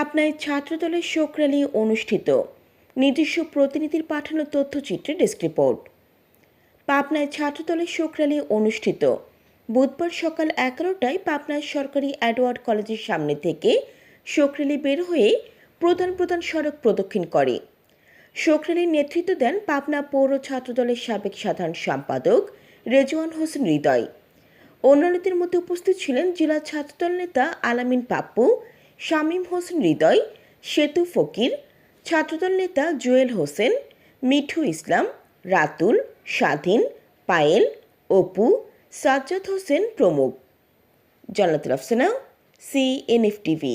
পাবনায় ছাত্রদলের শোক র্যালি অনুষ্ঠিত। নিজস্ব প্রতিনিধির পাঠানো তথ্যচিত্রে ডেস্ক রিপোর্ট। পাবনায় ছাত্রদলের শোক র্যালি অনুষ্ঠিত। বুধবার সকাল এগারোটায় পাবনার সরকারি অ্যাডওয়ার্ড কলেজের সামনে থেকে শোক র্যালি বের হয়ে প্রধান প্রধান সড়ক প্রদক্ষিণ করে। শোক র্যালির নেতৃত্ব দেন পাবনা পৌর ছাত্রদলের সাবেক সাধারণ সম্পাদক রেজওয়ান হোসেন হৃদয়। অন্যান্যদের মধ্যে উপস্থিত ছিলেন জেলা ছাত্রদল নেতা আলামিন পাপ্পু শামীম হোসেন হৃদয়, সেতু ফকির, ছাত্রদল নেতা জুয়েল হোসেন, মিঠু ইসলাম, রাতুল, স্বাধীন, পায়েল, অপু, সাজ্জাদ হোসেন প্রমুখ। Jannatul Afsana C N F TV